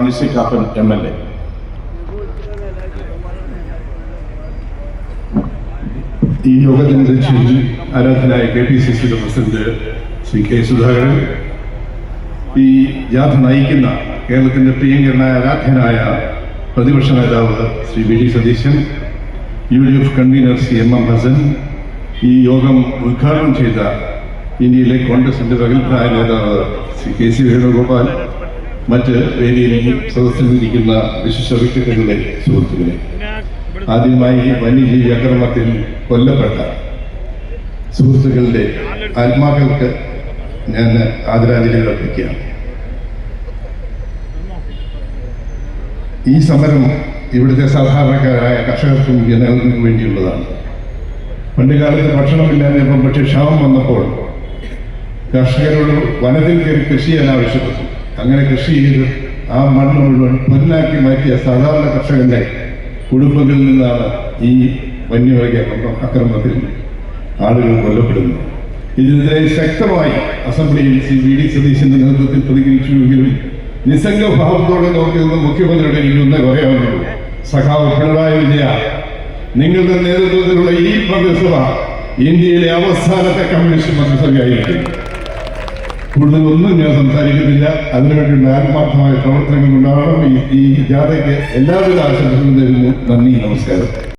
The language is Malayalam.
മാണിശ്ശിക്കാപ്പൻ എം എൽ എ. ഈ യോഗത്തിന്റെ അധ്യക്ഷയിൽ ആരാധനായ കെ പി സി സിയുടെ പ്രസിഡന്റ് ശ്രീ കെ സുധാകരൻ ഈ ജാഥ നയിക്കുന്ന കേരളത്തിന്റെ പ്രിയങ്കരനായ ആരാധ്യനായ പ്രതിപക്ഷ നേതാവ് Shri V D Satheesan U D F convener C M M Hassan ഈ യോഗം ഉദ്ഘാടനം ചെയ്ത ഇന്ത്യയിലെ കോൺഗ്രസിന്റെ പ്രഗത്ഭനായ നേതാവ് ശ്രീ കെ സി വേണുഗോപാൽ മറ്റ് വേദിയിൽ സദസ്സിലിരിക്കുന്ന വിശിഷ്ട വ്യക്തികളുടെ സുഹൃത്തുക്കളെ ആദ്യമായി വന്യജീവി അക്രമത്തിൽ കൊല്ലപ്പെട്ട സുഹൃത്തുക്കളുടെ ആത്മാക്കൾക്ക് ഞാൻ ആദരാഞ്ജലികൾ അർപ്പിക്കുകയാണ്. ഈ സമരം ഇവിടുത്തെ സാധാരണക്കാരായ കർഷകർക്കും ജനങ്ങൾക്കും വേണ്ടിയുള്ളതാണ്. പണ്ട് കാലത്ത് ഭക്ഷണമില്ലാഞ്ഞപ്പം പക്ഷേ ക്ഷാമം വന്നപ്പോൾ കർഷകരോട് വനത്തിൽ കയറി കൃഷി ചെയ്യാൻ ആവശ്യപ്പെട്ടു. അങ്ങനെ കൃഷി ചെയ്ത് ആ മണ്ണ് മുഴുവൻ പൊന്നാക്കി മാറ്റിയ സാധാരണ കർഷകന്റെ കുടുംബങ്ങളിൽ നിന്നാണ് ഈ വന്യമൃഗ അക്രമത്തിൽ ആളുകൾ കൊല്ലപ്പെടുന്നത്. ഇതിനെതിരെ ശക്തമായി അസംബ്ലിയിൽ ശ്രീ വി ഡി സതീശന്റെ നേതൃത്വത്തിൽ പ്രതികരിച്ചുവെങ്കിലും നിസ്സംഗ ഭാവത്തോടെ നോക്കുന്ന മുഖ്യമന്ത്രിയുടെ ഇരുന്ന ഒന്നേ പറയാവുന്നുള്ളൂ സഖാവ് പിണറായി വിജയ നിങ്ങളുടെ നേതൃത്വത്തിലുള്ള ഈ മന്ത്രിസഭ ഇന്ത്യയിലെ അവസാനത്തെ കമ്മ്യൂണിസ്റ്റ് മന്ത്രിസഭയായിരിക്കും. കൂടുതൽ ഒന്നും ഞാൻ സംസാരിക്കുന്നില്ല അതിനുവേണ്ടിയുള്ള ആത്മാർത്ഥമായ പ്രവർത്തനങ്ങൾ ഉണ്ടാവണം ഈ ജാഥയ്ക്ക് എല്ലാവിധ ആശംസകളും തരുന്നു നന്ദി നമസ്കാരം.